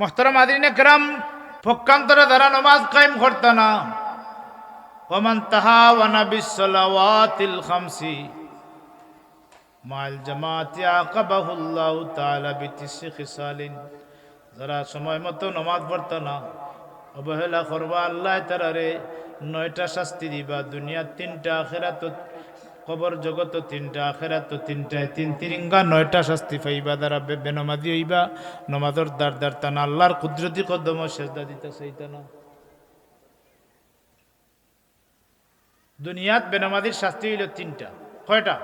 মোহতারাম আদিন একরাম পক্ষান্তরে দ্বারা নমাজ কায়েম করত না। ওমান তাহাওয়ানা বিসসালাওয়াতিল খামসি। মাল জামাতি আকাবাহুল্লাহু তাআলা বিতিসি খিসালিন। যারা সময় মতো নমাজ পড়ত না, অবহেলা করবা আল্লাহ তারারে নয়টা শাস্তি দিবা, দুনিয়া তিনটা, আখেরাত কবর জগৎ তিনটা আখেরা তো তিনটায় তিন তিরিঙ্গা, নয়টা শাস্তি পাইবা, দ্বারা বেনমাদি হইবা নমাদর দার দার তানা আল্লাহর কুদরতি কদম সেজদা দিতে সেইতানা দুনিয়াত বেনমাদির শাস্তি হইল তিনটা। কয়টা?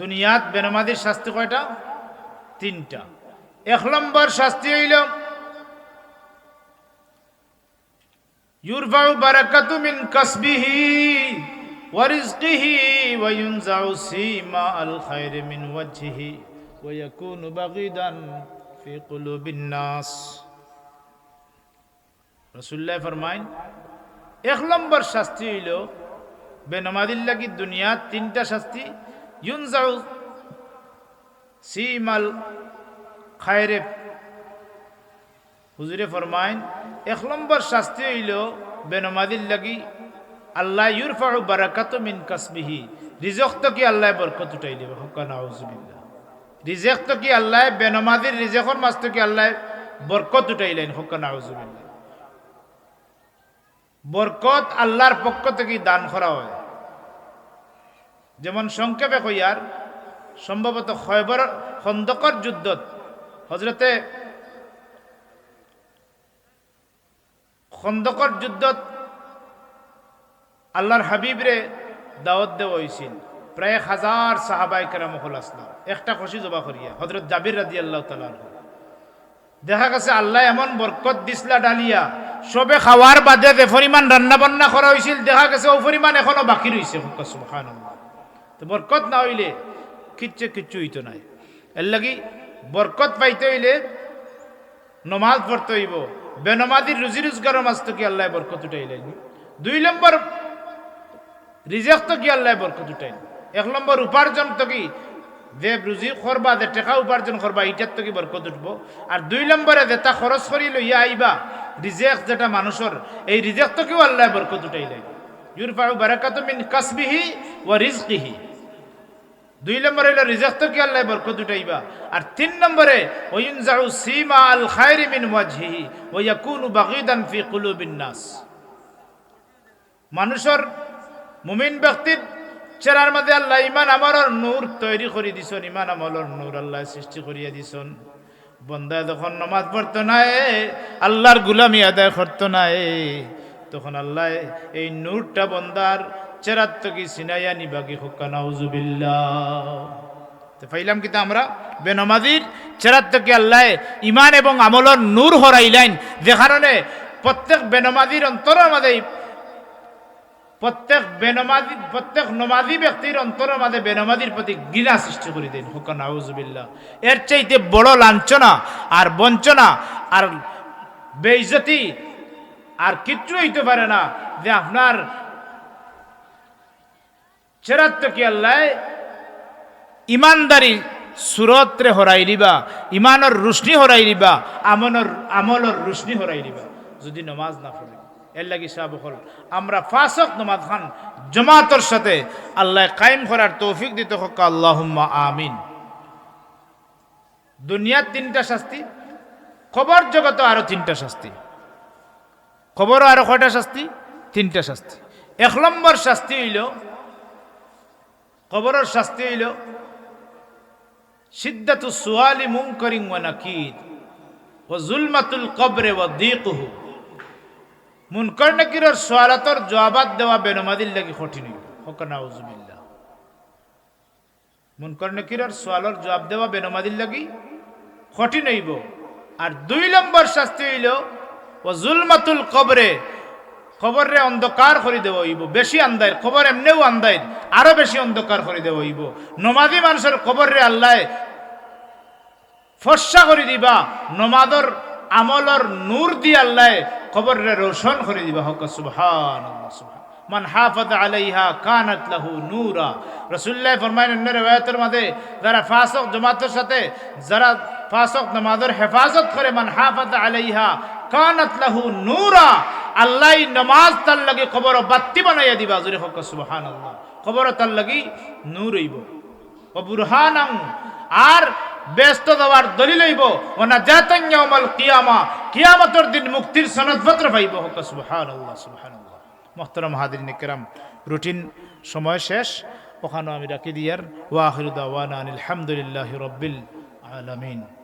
দুনিয়াত বেনমাদির শাস্তি কয়টা? তিনটা। এক নম্বর শাস্তি হইল, ইউরফাউ বারাকাতু মিন কাসবিহি। ورزقه وينزع سيما الخير من وجهه ويكون بغيضا في قلوب الناس رسول الله فرمائن এক নম্বর শাস্তি হইল বেনমাদির লাগি দুনিয়া তিনটা শাস্তি ইউনজাউ সিমাল খায়রে হুজুরে ফরমাইন এক নম্বর শাস্তি হইল বেনমাদির লাগি আল্লাহ ইউরফাউ বারাকাত মিন কাসবিহি রিজক তো কি আল্লাহ বরকত উঠাই দেবে? হকান আউজুবিল্লাহ রিজেক তো কি আল্লাহ বেনমাদির রিজেকর মাছ তো কি আল্লাহ বরকত উঠাইলেন? হকান আউজুবিল্লাহ বরকত আল্লাহর পক্ষ থেকে দান করা হয়। যেমন সংক্ষেপে কইয়ার সম্ভবত খয়বর খন্দকর যুদ্ধত হজরতে খন্দকর যুদ্ধত আল্লাহর হাবিবরে দাওয়াত দেওয়া হয়েছিল প্রায় এক হাজার সাহাবাই কেরামহল আসলাম। একটা খুশি জবা করিয়া হজরত জাবির রাজি আল্লাহ তালার দেখা গেছে আল্লাহ এমন বরকত দিসলা ডালিয়া, সবে খাওয়ার বাদে যে পরিমাণ রান্না বান্না করা হয়েছিল দেখা গেছে ও পরিমাণ এখনও বাকি রয়েছে সুবহান তো বরকত না হইলে কিচ্ছু কিচ্ছু হইতো নাই। এর লাগি বরকত পাইতে হইলে নমাজ পড়তে হইব। বেনমাদির রুজি রোজগার মাছ তো কি আল্লাহ বরকত উঠাইলেন। দুই নম্বর রিজেক তো কি আল্লাহ বরকত উঠাইল এক নম্বর উপার্জন তো কি? যে রুজি করবা, যে টেকা উপার্জন করবা ইটার তো কি বরকত উঠবো? আর দুই নম্বরে যেটা খরচ করি লইয়া আইবা রিজেক যেটা মানুষের, এই রিজেক তো কেউ আল্লাহ বরকত উঠাইলেন ইউরফাউ বারাকাতু মিন কাসবিহি ওয়া রিজকিহি। দুই নম্বরে হইল রিজেক তো কি আল্লাহ বরকত উঠাইবা? আর তিন নম্বরে, ওয়ুনজাউ সীমা আল খায়রি মিন ওয়াজহিহি, ওয়া ইয়াকুনু বাগিদান ফি কুলুবিন নাস। মানুষের মুমিন ব্যক্তির চেরার মধ্যে আল্লাহ ইমান আমলর নূর তৈরি করে দিছন ইমান আমলর নূর আল্লাহ সৃষ্টি করিয়া দিছন। বন্দা যখন নমাজ পড়তো না এ, আল্লাহর গুলামি আদায় করতো না এ, তখন আল্লাহ এই নূরটা বন্দার চেরাত কি সিনাইয়া নিবাগি হোক্কা নাউজুবিল্লাহ। তো পাইলাম কিন্তু আমরা বেনমাজির চেরাত থেকে আল্লাহ ইমান এবং আমলর নূর হরাইলাইন যে কারণে প্রত্যেক বেনমাজির অন্তরের মাঝে প্রত্যেক বেনমাজি প্রত্যেক নমাজি ব্যক্তির অন্তরের মাঝে বেনমাজির প্রতি ঘৃণা সৃষ্টি করে দেন। হুকান আউজুবিল্লাহ এর চাইতে বড় লাঞ্ছনা আর বঞ্চনা আর বেইজতি আর কিচ্ছু হইতে পারে না যে আপনার চেরাত কি আল্লাহ ইমানদারি সুরতরে হরাই দিবা, ইমানর রুশনি হরাই দিবা, আমনর আমলর রুশনি হরাই দিবা, যদি নমাজ না পড়ি। এর লাগি সাহেব হল। আমরা ফাসক নমাজ খান জমাতর সাথে আল্লাহ কায়েম করার তৌফিক দিতে হোক। আল্লাহ আমিন। দুনিয়ার তিনটা শাস্তি, খবর জগত আরও তিনটা শাস্তি। খবর আরও কয়টা শাস্তি? তিনটা শাস্তি। এক নম্বর শাস্তি হইল কবরের শাস্তি হইল, সিদ্ধাতু সুয়ালি মুনকরিং ওয়া নাকির ও জুলমাতুল কবরে ও দিকুহু। মুনকর নাকিরের সোয়ালাতর জবাব দেওয়া বেনমাদির লাগি কঠিন হইব হকা নাউজুবিল্লাহ মুনকর নাকিরের সোয়ালর জবাব দেওয়া বেনমাদির লাগি কঠিন হইব। আর দুই নম্বর শাস্তি হইল ও জুলমাতুল কবরে খবরে অন্ধকার করে দেব হইব। বেশি আন্দায় খবর এমনিও আন্দায় আরও বেশি অন্ধকার করে দেব হইব। নমাজি মানুষের খবরে আল্লাহ ফর্সা করে দিবা। নমাদর আমলর নূর দি আল্লাহ খবরে রোশন করে দিবা। হক সুবহান মান হাফাজ আলাইহা কানাত লাহু নূরা। রাসূলুল্লাহ ফরমায়েন অন্য রিওয়ায়াতের মধ্যে যারা ফাসক জামাতের সাথে, যারা ফাসক নামাজের হেফাজত করে, মান হাফাজ আলাইহা কানাত লাহু নূরা। আল্লাহ নামাজ তার লাগি কবর বাত্তি বানাইয়া দিবা। জুরে হক, সুবহানাল্লাহ। কবর তার লাগি নূর হইব ও বুরহানাং আর ব্যস্ত দেওয়ার দলিল হইব। ও না জাতাঙ্গামাল কিয়ামা। কিয়ামতের দিন মুক্তির সনদপত্র পাইব। হক, সুবহানাল্লাহ সুবহানাল্লাহ। মোহতরম হাদিন কেরাম, রুটিন সময় শেষ। ওখানে আমি রাখি দিয়ার। ওয়াহিরুদ্দাওয়ানা আলহামদুলিল্লাহ রব্বিল আলামিন।